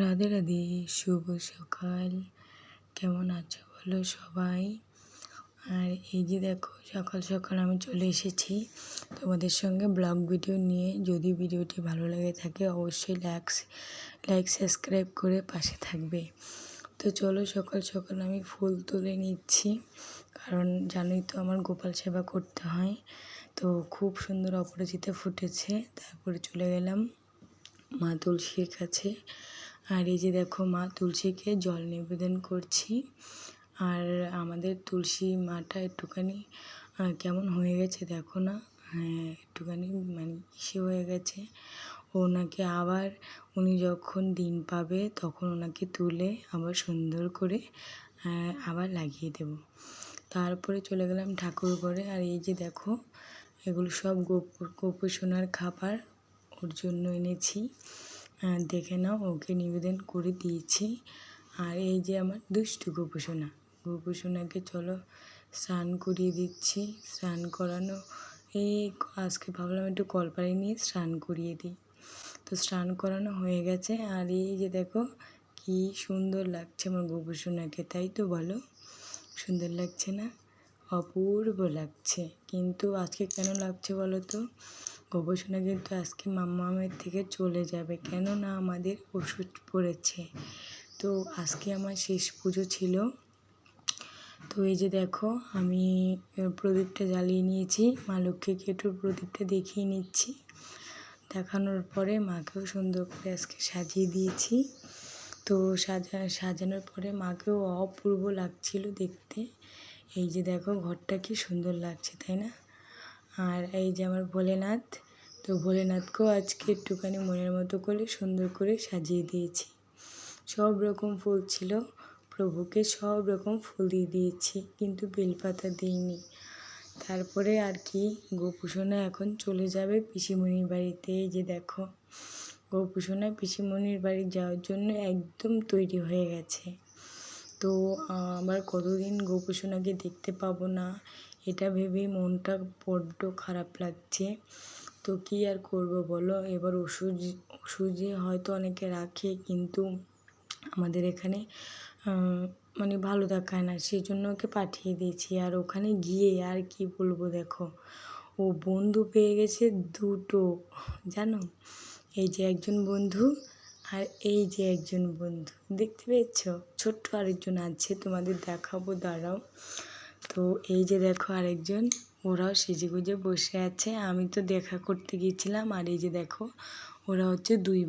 রাধে রাধে, শুভ সকাল। কেমন আছো বলো সবাই? আর এই যে দেখো, সকাল সকাল আমি চলে এসেছি। তোমাদের সঙ্গে ব্লগ ভিডিও নিয়ে। যদি ভিডিওটি ভালো লাগে থাকে, অবশ্যই লাইক লাইক সাবস্ক্রাইব করে পাশে থাকবে। তো চলো সকাল সকাল আমি ফুল তুলে নিচ্ছি। কারণ জানোই তো আমার গোপাল সেবা করতে হয়। তো খুব সুন্দর অপরাজিতা ফুটেছে। তারপরে চলে গেলাম মা তুলসীর কাছে। আর এই যে দেখো মা তুলসীকে জল নিবেদন করছি। আর আমাদের তুলসী মাটা একটুখানি কেমন হয়ে গেছে দেখো না? হ্যাঁ একটুখানি মানে ইসে হয়ে গেছে। ওনাকে আবার উনি যখন দিন পাবে তখন ওনাকে তুলে আবার সুন্দর করে আবার লাগিয়ে দেব। তারপরে চলে গেলাম ঠাকুর ঘরে। আর এই যে দেখো, এগুলো সব গোপুর গোপুর সোনার খাবার ওর জন্য এনেছি। দেখে নাও, ওকে নিবেদন করে দিয়েছি। আর এই যে আমার দুষ্টু গোপুসোনা, গোপুসোনাকে চলো স্নান করিয়ে দিচ্ছি। স্নান করানো, এই আজকে ভাবলাম একটু কলপাড়ে নিয়ে স্নান করিয়ে দিই। তো স্নান করানো হয়ে গেছে, আর এই যে দেখো, কি সুন্দর লাগছে আমার গোপুসোনাকে, তাই তো বলো? সুন্দর লাগছে না? অপূর্ব লাগছে। কিন্তু আজকে কেন লাগছে বলো তো গবেষণা কিন্তু আজকে মাম্মামের থেকে চলে যাবে। কেননা আমাদের ওষুধ পড়েছে। তো আজকে আমার শেষ পুজো ছিল। তো এই যে দেখো, আমি প্রদীপটা জ্বালিয়ে নিয়েছি। মা লক্ষ্মীকে একটু প্রদীপটা দেখিয়ে নিচ্ছি। দেখানোর পরে মাকেও সুন্দর করে আজকে সাজিয়ে দিয়েছি। তো সাজা, সাজানোর পরে মাকেও অপূর্ব লাগছিল দেখতে। এই যে দেখো ঘরটা কি সুন্দর লাগছে, তাই না? আর এই যে আমার ভোলেনাথ, তো ভোলেনাথকেও আজকে একটুখানি মনের মতো করে সুন্দর করে সাজিয়ে দিয়েছি। সব রকম ফুল ছিল, প্রভুকে সব রকম ফুল দিয়ে দিয়েছি, কিন্তু বেলপাতা দিইনি। তারপরে আর কি, গোপুসোনা এখন চলে যাবে পিসিমণির বাড়িতে, এই যে দেখো। গোপুসোনা পিসিমণির বাড়ি যাওয়ার জন্য একদম তৈরি হয়ে গেছে। তো, আমার কতদিন গোপুসোনাকে দেখতে পাবো না, এটা ভেবেই মনটা বড্ড খারাপ লাগছে। তো কী আর করব বলো? এবার ওষুধ, ওষুধে হয়তো অনেকে রাখে, কিন্তু আমাদের এখানে মানে ভালো দেখায় না সেই জন্য ওকে পাঠিয়ে দিয়েছি। আর ওখানে গিয়ে আর কি বলব দেখো, ও বন্ধু পেয়ে গেছে দুটো, জানো? এই যে একজন বন্ধু আর এই যে একজন বন্ধু, দেখতে পেয়েছ? ছোট্ট আরেকজন আছে, তোমাদের দেখাবো, দাঁড়াও। তো এই যে দেখো আরেকজন, ওরাও সেজে গুজে বসে আছে। আমি তো দেখা করতে গিয়েছিলাম, আর এই যে দেখো, ওরা হচ্ছে দুই